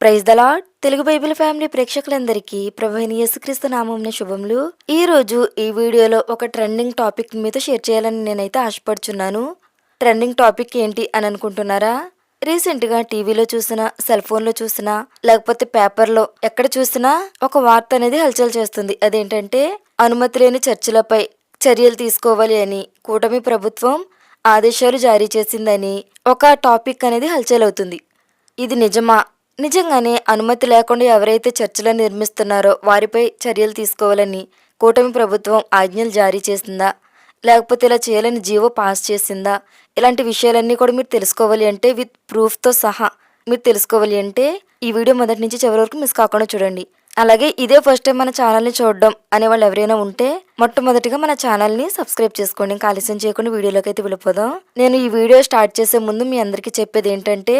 Praise the Lord Telugu Bible family ప్రేక్షకులందరికీ ప్రభుని యేసుక్రీస్తు నామంన శుభములు. ఈ రోజు ఈ వీడియోలో ఒక ట్రెండింగ్ టాపిక్ మీతో షేర్ చేయాలని నేనైతే ఆశపడుచున్నాను. ట్రెండింగ్ టాపిక్ ఏంటి అని అనుకుంటున్నారా? రీసెంట్గా టీవీలో చూసినా సెల్ ఫోన్లో చూసినా లేకపోతే పేపర్లో ఎక్కడ చూసినా ఒక వార్త అనేది హల్చల్ చేస్తుంది. అదేంటంటే అనుమతి లేని చర్చలపై చర్యలు తీసుకోవాలి అని కూటమి ప్రభుత్వం ఆదేశాలు జారీ చేసిందని ఒక టాపిక్ అనేది హల్చల్ అవుతుంది. ఇది నిజమా? నిజంగానే అనుమతి లేకుండా ఎవరైతే చర్చలను నిర్మిస్తున్నారో వారిపై చర్యలు తీసుకోవాలని కూటమి ప్రభుత్వం ఆజ్ఞలు జారీ చేసిందా? లేకపోతే ఇలా చేయాలని జీవో పాస్ చేసిందా? ఇలాంటి విషయాలన్నీ కూడా మీరు తెలుసుకోవాలి అంటే విత్ ప్రూఫ్తో సహా మీరు తెలుసుకోవాలి అంటే ఈ వీడియో మొదటి నుంచి చివరి వరకు మిస్ కాకుండా చూడండి. అలాగే ఇదే ఫస్ట్ టైం మన ఛానల్ని చూడడం అనే వాళ్ళు ఎవరైనా ఉంటే మొట్టమొదటిగా మన ఛానల్ని సబ్స్క్రైబ్ చేసుకోండి. ఇంకా ఆలస్యం చేయకుండా వీడియోలోకి అయితే వెళ్ళిపోదాం. నేను ఈ వీడియో స్టార్ట్ చేసే ముందు మీ అందరికీ చెప్పేది ఏంటంటే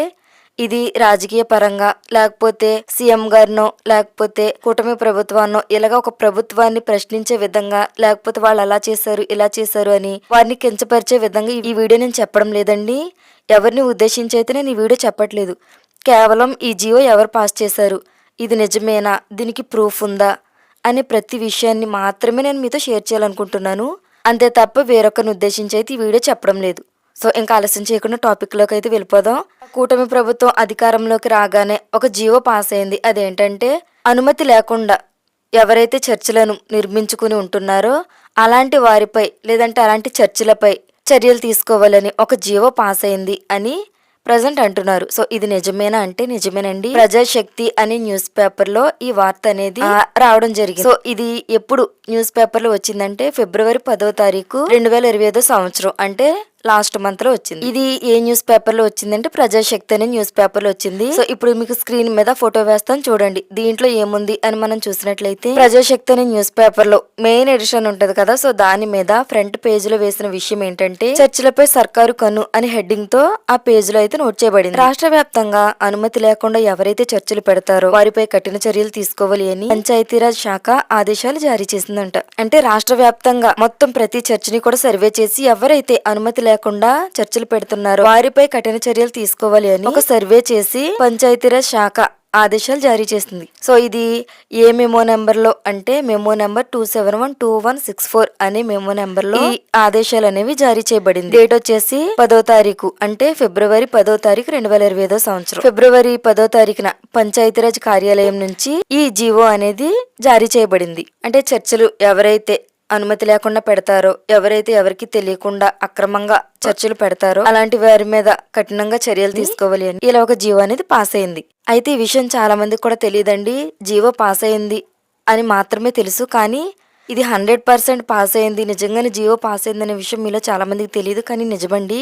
ఇది రాజకీయ పరంగా లేకపోతే సీఎం గారినో లేకపోతే కూటమి ప్రభుత్వాన్నో ఇలాగ ఒక ప్రభుత్వాన్ని ప్రశ్నించే విధంగా లేకపోతే వాళ్ళు అలా చేశారు ఇలా చేశారు అని వారిని కించపరిచే విధంగా ఈ వీడియో నేను చెప్పడం లేదండి. ఎవరిని ఉద్దేశించి అయితే నేను ఈ వీడియో చెప్పట్లేదు. కేవలం ఈ జియో ఎవరు పాస్ చేశారు? ఇది నిజమేనా? దీనికి ప్రూఫ్ ఉందా? అనే ప్రతి విషయాన్ని మాత్రమే నేను మీతో షేర్ చేయాలనుకుంటున్నాను. అంతే తప్ప వేరొకరిని ఉద్దేశించి అయితే ఈ వీడియో చెప్పడం లేదు. సో ఇంకా ఆలస్యం చేయకుండా టాపిక్లోకి అయితే వెళ్ళిపోదాం. కూటమి ప్రభుత్వం అధికారంలోకి రాగానే ఒక జీవో పాస్ అయింది. అదేంటంటే అనుమతి లేకుండా ఎవరైతే చర్చిలను నిర్మించుకుని ఉంటున్నారో అలాంటి వారిపై లేదంటే అలాంటి చర్చిలపై చర్యలు తీసుకోవాలని ఒక జీవో పాస్ అయింది అని ప్రజెంట్ అంటున్నారు. సో ఇది నిజమేనా అంటే నిజమేనండి. ప్రజాశక్తి అనే న్యూస్ పేపర్లో ఈ వార్త అనేది రావడం జరిగింది. సో ఇది ఎప్పుడు న్యూస్ పేపర్లో వచ్చిందంటే ఫిబ్రవరి పదో తారీఖు రెండు వేల ఇరవై ఐదో సంవత్సరం. అంటే లాస్ట్ మంత్లో వచ్చింది. ఇది ఏ న్యూస్ పేపర్లో వచ్చిందంటే ప్రజాశక్తి అనే న్యూస్ పేపర్లో వచ్చింది. సో ఇప్పుడు మీకు స్క్రీన్ మీద ఫోటో వేస్తాను చూడండి. దీంట్లో ఏముంది అని మనం చూసినట్లయితే ప్రజాశక్తి అనే న్యూస్ పేపర్లో మెయిన్ ఎడిషన్ ఉంటది కదా సో దాని మీద ఫ్రంట్ పేజ్లో వేసిన విషయం ఏంటంటే చర్చిలపై సర్కారు కన్ను అనే హెడ్డింగ్తో ఆ పేజ్లో అయితే నోట్ చేయబడింది. రాష్ట్ర వ్యాప్తంగా అనుమతి లేకుండా ఎవరైతే చర్చలు పెడతారో వారిపై కఠిన చర్యలు తీసుకోవాలి అని పంచాయతీరాజ్ శాఖ ఆదేశాలు జారీ చేసిందంట. అంటే రాష్ట్ర వ్యాప్తంగా మొత్తం ప్రతి చర్చిని కూడా సర్వే చేసి ఎవరైతే అనుమతి లేకుండా చర్చలు పెడుతున్నారో. వారిపై కఠిన చర్యలు తీసుకోవాలి అని ఒక సర్వే చేసి పంచాయతీరాజ్ శాఖ ఆదేశాలు జారీ చేసింది. సో ఇది ఏ మెమో నెంబర్లో అంటే memo number two seven one two one six four అనే మెమో నెంబర్లో ఈ ఆదేశాలు అనేవి జారీ చేయబడింది. డేట్ వచ్చేసి పదో తారీఖు అంటే ఫిబ్రవరి పదో తారీఖు రెండు వేల ఇరవై ఐదో సంవత్సరం. ఫిబ్రవరి పదో తారీఖున పంచాయతీరాజ్ కార్యాలయం నుంచి ఈ జీవో అనేది జారీ చేయబడింది. అంటే చర్చలు ఎవరైతే అనుమతి లేకుండా పెడతారో ఎవరైతే ఎవరికి తెలియకుండా అక్రమంగా చర్చలు పెడతారో అలాంటి వారి మీద కఠినంగా చర్యలు తీసుకోవాలి అని ఇలా ఒక జీవో అనేది పాస్ అయింది. అయితే ఈ విషయం చాలా మందికి కూడా తెలియదండి. జీవో పాస్ అయింది అని మాత్రమే తెలుసు కానీ ఇది హండ్రెడ్ పర్సెంట్ పాస్ అయింది. నిజంగానే జీవో పాస్ అయింది అనే విషయం మీలో చాలా మందికి తెలియదు కానీ నిజమండి.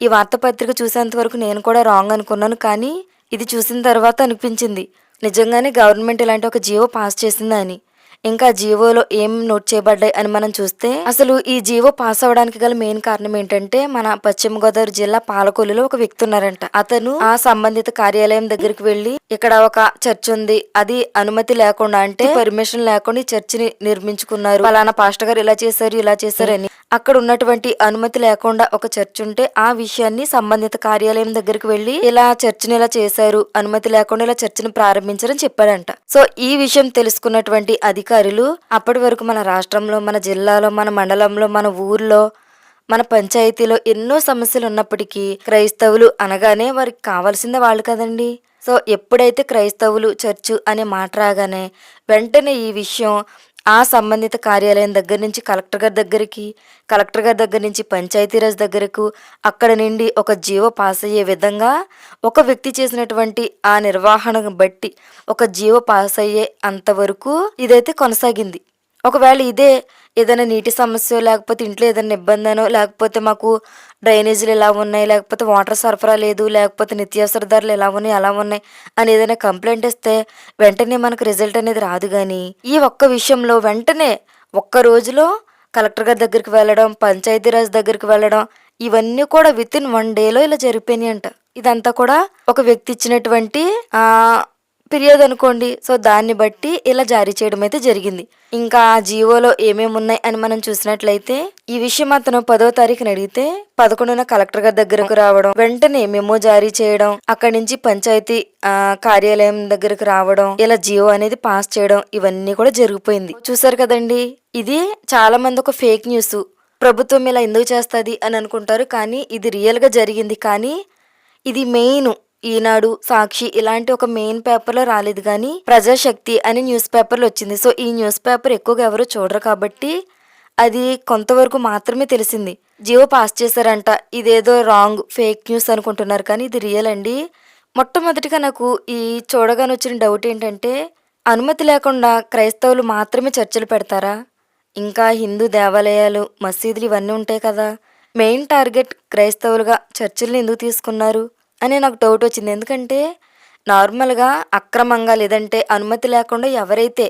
ఈ వార్తాపత్రిక చూసేంత వరకు నేను కూడా రాంగ్ అనుకున్నాను కానీ ఇది చూసిన తర్వాత అనిపించింది. నిజంగానే గవర్నమెంట్ ఇలాంటి ఒక జీవో పాస్ చేసిందా అని. ఇంకా జీవోలో ఏం నోట్ చేయబడ్డాయి అని మనం చూస్తే అసలు ఈ జీవో పాస్ అవడానికి గల మెయిన్ కారణం ఏంటంటే మన పశ్చిమ గోదావరి జిల్లా పాలకొల్లులో ఒక వ్యక్తి ఉన్నారంట. అతను ఆ సంబంధిత కార్యాలయం దగ్గరికి వెళ్ళి ఇక్కడ ఒక చర్చ్ ఉంది. అది అనుమతి లేకుండా అంటే పర్మిషన్ లేకుండా ఈ చర్చిని నిర్మించుకున్నారు. ఫలానా పాస్టర్ గారు ఇలా చేశారు ఇలా చేశారు అని అక్కడ ఉన్నటువంటి అనుమతి లేకుండా ఒక చర్చ్ ఉంటే ఆ విషయాన్ని సంబంధిత కార్యాలయం దగ్గరికి వెళ్ళి ఇలా చర్చిని ఇలా చేశారు అనుమతి లేకుండా ఇలా చర్చిని ప్రారంభించారని చెప్పాడంట సో ఈ విషయం తెలుసుకున్నటువంటి అధికారులు అప్పటి వరకు మన రాష్ట్రంలో మన జిల్లాలో మన మండలంలో మన ఊర్లో మన పంచాయతీలో ఎన్నో సమస్యలు ఉన్నప్పటికీ క్రైస్తవులు అనగానే వారికి కావాల్సిందే వాళ్ళు కదండి. సో ఎప్పుడైతే క్రైస్తవులు చర్చు అనే మాట రాగానే వెంటనే ఈ విషయం ఆ సంబంధిత కార్యాలయం దగ్గర నుంచి కలెక్టర్ గారి దగ్గరికి కలెక్టర్ గారి దగ్గర నుంచి పంచాయతీరాజ్ దగ్గరకు అక్కడ నుండి ఒక జీవో పాస్ అయ్యే విధంగా ఒక వ్యక్తి చేసినటువంటి ఆ నిర్వహణను బట్టి ఒక జీవో పాస్ అయ్యే అంతవరకు ఇదైతే కొనసాగింది. ఒకవేళ ఇదే ఏదైనా నీటి సమస్య లేకపోతే ఇంట్లో ఏదైనా ఇబ్బందనో లేకపోతే మాకు డ్రైనేజీలు ఎలా ఉన్నాయి లేకపోతే వాటర్ సరఫరా లేదు లేకపోతే నిత్యావసర ధరలు ఎలా ఉన్నాయి అలా ఉన్నాయి అని ఏదైనా కంప్లైంట్ ఇస్తే వెంటనే మనకు రిజల్ట్ అనేది రాదు కానీ ఈ ఒక్క విషయంలో వెంటనే ఒక్క రోజులో కలెక్టర్ గారి దగ్గరికి వెళ్ళడం పంచాయతీరాజ్ దగ్గరికి వెళ్ళడం ఇవన్నీ కూడా విత్ ఇన్ వన్ డేలో ఇలా జరిగిపోయినాయి అంట ఇదంతా కూడా ఒక వ్యక్తి ఇచ్చినటువంటి ఫిర్యాదు అనుకోండి. సో దాన్ని బట్టి ఇలా జారీ చేయడం అయితే జరిగింది. ఇంకా ఆ జీవోలో ఏమేమి ఉన్నాయి అని మనం చూసినట్లయితే ఈ విషయం అతను పదో తారీఖున అడిగితే పదకొండున కలెక్టర్ గారి దగ్గరకు రావడం వెంటనే మెమో జారీ చేయడం అక్కడి నుంచి పంచాయతీ కార్యాలయం దగ్గరకు రావడం ఇలా జియో అనేది పాస్ చేయడం ఇవన్నీ కూడా జరిగిపోయింది. చూసారు కదండి? ఇది చాలా మంది ఒక ఫేక్ న్యూస్. ప్రభుత్వం ఇలా ఎందుకు చేస్తుంది అని అనుకుంటారు. కానీ ఇది రియల్గా జరిగింది. కానీ ఇది మెయిన్. ఈనాడు సాక్షి ఇలాంటి ఒక మెయిన్ పేపర్లో రాలేదు కానీ ప్రజాశక్తి అని న్యూస్ పేపర్లో వచ్చింది. సో ఈ న్యూస్ పేపర్ ఎక్కువగా ఎవరు చూడరు కాబట్టి అది కొంతవరకు మాత్రమే తెలిసింది. జియో పాస్ చేశారంట. ఇదేదో రాంగ్ ఫేక్ న్యూస్ అనుకుంటున్నారు కానీ ఇది రియల్ అండి. మొట్టమొదటిగా నాకు ఈ చూడగానే వచ్చిన డౌట్ ఏంటంటే అనుమతి లేకుండా క్రైస్తవులు మాత్రమే చర్చలు పెడతారా? ఇంకా హిందూ దేవాలయాలు మసీదులు ఇవన్నీ ఉంటాయి కదా. మెయిన్ టార్గెట్ క్రైస్తవులుగా చర్చిల్ని ఎందుకు తీసుకున్నారు? అని నాకు డౌట్ వచ్చింది. ఎందుకంటే నార్మల్గా అక్రమంగా లేదంటే అనుమతి లేకుండా ఎవరైతే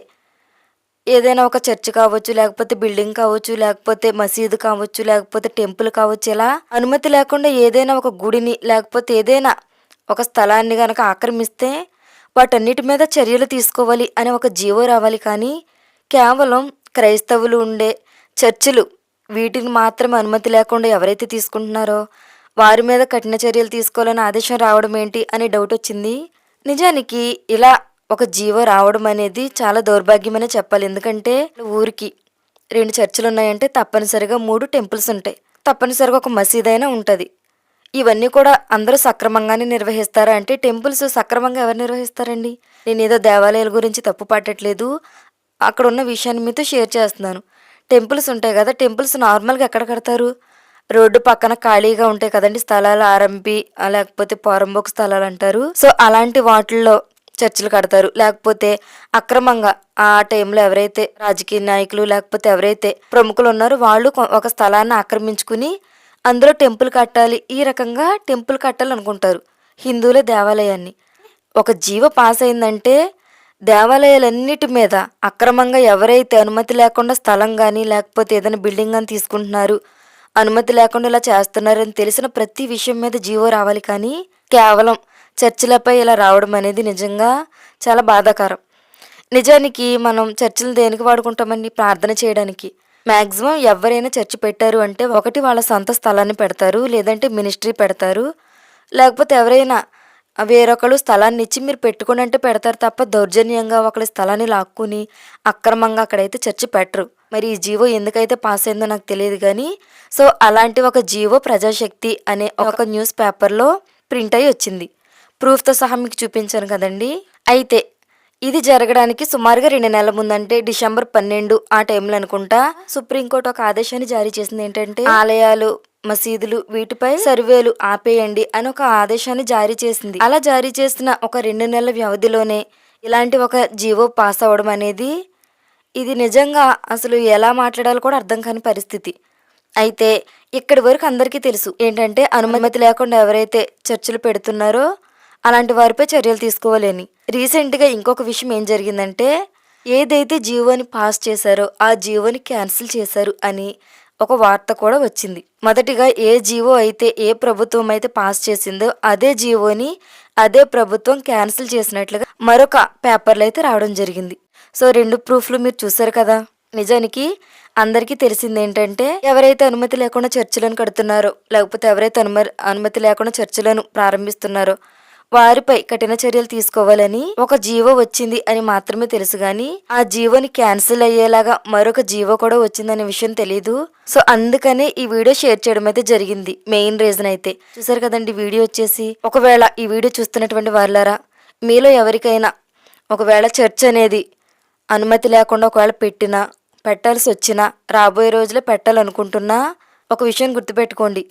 ఏదైనా ఒక చర్చ్ కావచ్చు లేకపోతే బిల్డింగ్ కావచ్చు లేకపోతే మసీదు కావచ్చు లేకపోతే టెంపుల్ కావచ్చు ఇలా అనుమతి లేకుండా ఏదైనా ఒక గుడిని లేకపోతే ఏదైనా ఒక స్థలాన్ని కనుక ఆక్రమిస్తే వాటన్నిటి మీద చర్యలు తీసుకోవాలి అనే ఒక జీవో రావాలి. కానీ కేవలం క్రైస్తవులు ఉండే చర్చిలు వీటిని మాత్రమే అనుమతి లేకుండా ఎవరైతే తీసుకుంటున్నారో వారి మీద కఠిన చర్యలు తీసుకోవాలని ఆదేశం రావడం ఏంటి అనే డౌట్ వచ్చింది. నిజానికి ఇలా ఒక జీవో రావడం అనేది చాలా దౌర్భాగ్యమనే చెప్పాలి. ఎందుకంటే ఊరికి రెండు చర్చిలు ఉన్నాయంటే తప్పనిసరిగా మూడు టెంపుల్స్ ఉంటాయి. తప్పనిసరిగా ఒక మసీదైనా ఉంటుంది. ఇవన్నీ కూడా అందరూ సక్రమంగానే నిర్వహిస్తారా అంటే టెంపుల్స్ సక్రమంగా ఎవరు నిర్వహిస్తారండి? నేను ఏదో దేవాలయాల గురించి తప్పు పట్టట్లేదు అక్కడ ఉన్న విషయాన్ని మీతో షేర్ చేస్తున్నాను. టెంపుల్స్ ఉంటాయి కదా టెంపుల్స్ నార్మల్గా ఎక్కడ కడతారు? రోడ్డు పక్కన ఖాళీగా ఉంటాయి కదండి స్థలాలు ఆరంపి లేకపోతే పోరంబోకు స్థలాలు అంటారు. సో అలాంటి వాటిల్లో చర్చలు కడతారు. లేకపోతే అక్రమంగా ఆ టైంలో ఎవరైతే రాజకీయ నాయకులు లేకపోతే ఎవరైతే ప్రముఖులు ఉన్నారో వాళ్ళు ఒక స్థలాన్ని ఆక్రమించుకుని అందులో టెంపుల్ కట్టాలి. ఈ రకంగా టెంపుల్ కట్టాలనుకుంటారు హిందువుల దేవాలయాన్ని. ఒక జీవ పాస్ అయిందంటే దేవాలయాలన్నిటి మీద అక్రమంగా ఎవరైతే అనుమతి లేకుండా స్థలం కానీ లేకపోతే ఏదైనా బిల్డింగ్ కానీ తీసుకుంటున్నారు అనుమతి లేకుండా ఇలా చేస్తున్నారని తెలిసిన ప్రతి విషయం మీద జీవో రావాలి కానీ కేవలం చర్చిలపై ఇలా రావడం అనేది నిజంగా చాలా బాధాకరం. నిజానికి మనం చర్చిలు దేనికి వాడుకుంటామని ప్రార్థన చేయడానికి. మ్యాక్సిమం ఎవరైనా చర్చి పెట్టారు అంటే ఒకటి వాళ్ళ సొంత స్థలాన్ని పెడతారు లేదంటే మినిస్ట్రీ పెడతారు. లేకపోతే ఎవరైనా వేరొకరు స్థలాన్ని ఇచ్చి మీరు పెట్టుకుని అంటే పెడతారు తప్ప దౌర్జన్యంగా ఒకరి స్థలాన్ని లాక్కుని అక్రమంగా అక్కడైతే చర్చి పెట్టరు. మరి ఈ జీవో ఎందుకైతే పాస్ అయిందో నాకు తెలియదు కానీ సో అలాంటి ఒక జీవో ప్రజాశక్తి అనే ఒక న్యూస్ పేపర్లో ప్రింట్ అయి వచ్చింది. ప్రూఫ్తో సహా మీకు చూపించాను కదండి. అయితే ఇది జరగడానికి సుమారుగా రెండు నెలల ముందంటే డిసెంబర్ పన్నెండు ఆ టైంలో అనుకుంటా. సుప్రీంకోర్టు ఒక ఆదేశాన్ని జారీ చేసింది ఏంటంటే ఆలయాలు మసీదులు వీటిపై సర్వేలు ఆపేయండి అని ఒక ఆదేశాన్ని జారీ చేసింది. అలా జారీ చేసిన ఒక రెండు నెలల వ్యవధిలోనే ఇలాంటి ఒక జీవో పాస్ అవ్వడం అనేది ఇది నిజంగా అసలు ఎలా మాట్లాడాలో కూడా అర్థం కాని పరిస్థితి. అయితే ఇక్కడి వరకు అందరికీ తెలుసు. ఏంటంటే అనుమతి లేకుండా ఎవరైతే చర్చలు పెడుతున్నారో అలాంటి వారిపై చర్యలు తీసుకోవాలని. రీసెంట్గా ఇంకొక విషయం ఏం జరిగిందంటే ఏదైతే జీవోని పాస్ చేశారో ఆ జీవోని క్యాన్సిల్ చేశారు అని ఒక వార్త కూడా వచ్చింది. మొదటిగా ఏ జీవో అయితే ఏ ప్రభుత్వం అయితే పాస్ చేసిందో అదే జీవోని అదే ప్రభుత్వం క్యాన్సిల్ చేసినట్లుగా మరొక పేపర్లు అయితే రావడం జరిగింది. సో రెండు ప్రూఫ్లు మీరు చూసారు కదా? నిజానికి అందరికీ తెలిసింది ఏంటంటే ఎవరైతే అనుమతి లేకుండా చర్చలను కడుతున్నారో లేకపోతే ఎవరైతే అనుమ అనుమతి లేకుండా చర్చలను ప్రారంభిస్తున్నారో వారిపై కఠిన చర్యలు తీసుకోవాలని ఒక జీవో వచ్చింది అని మాత్రమే తెలుసు గాని ఆ జీవోని క్యాన్సిల్ అయ్యేలాగా మరొక జీవో కూడా వచ్చిందనే విషయం తెలియదు సో అందుకనే ఈ వీడియో షేర్ చేయడం అయితే జరిగింది. మెయిన్ రీజన్ అయితే. చూసారు కదండి వీడియో వచ్చేసి. ఒకవేళ ఈ వీడియో చూస్తున్నటువంటి వాళ్ళారా మీలో ఎవరికైనా ఒకవేళ చర్చ్ అనేది అనుమతి లేకుండా ఒకవేళ పెట్టినా పెట్టాల్సి వచ్చినా రాబోయే రోజులో పెట్టాలనుకుంటున్నా ఒక విషయం గుర్తుపెట్టుకోండి.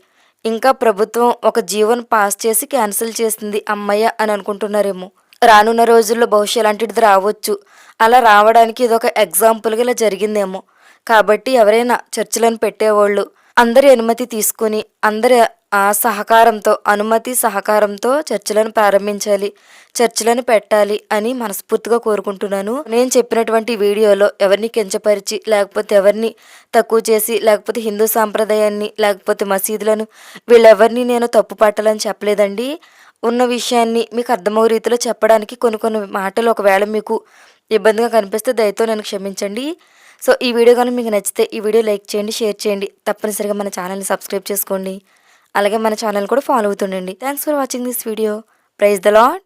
ఇంకా ప్రభుత్వం ఒక జీవోను పాస్ చేసి క్యాన్సిల్ చేసింది అమ్మయ్య అని అనుకుంటున్నారేమో. రానున్న రోజుల్లో బహుశా ఇలాంటిది రావచ్చు? అలా రావడానికి ఇది ఒక ఎగ్జాంపుల్గా ఇలా జరిగిందేమో. కాబట్టి ఎవరైనా చర్చలను పెట్టేవాళ్ళు అందరి అనుమతి తీసుకుని అందరి ఆ సహకారంతో అనుమతి సహకారంతో చర్చలను ప్రారంభించాలి చర్చలను పెట్టాలి అని మనస్ఫూర్తిగా కోరుకుంటున్నాను. నేను చెప్పినటువంటి వీడియోలో ఎవరిని కించపరిచి లేకపోతే ఎవరిని తక్కువ చేసి లేకపోతే హిందూ సాంప్రదాయాన్ని లేకపోతే మసీదులను వీళ్ళెవరిని నేను తప్పు పట్టాలని చెప్పలేదండి. ఉన్న విషయాన్ని మీకు అర్థమవు రీతిలో చెప్పడానికి కొన్ని కొన్ని మాటలు ఒకవేళ మీకు ఇబ్బందిగా కనిపిస్తే దయతో నన్ను క్షమించండి. సో ఈ వీడియో కానీ మీకు నచ్చితే ఈ వీడియో లైక్ చేయండి షేర్ చేయండి. తప్పనిసరిగా మన ఛానల్ని సబ్స్క్రైబ్ చేసుకోండి. అలాగే మన ఛానల్ కూడా follow అవుతుండండి. Thanks for watching this video praise the Lord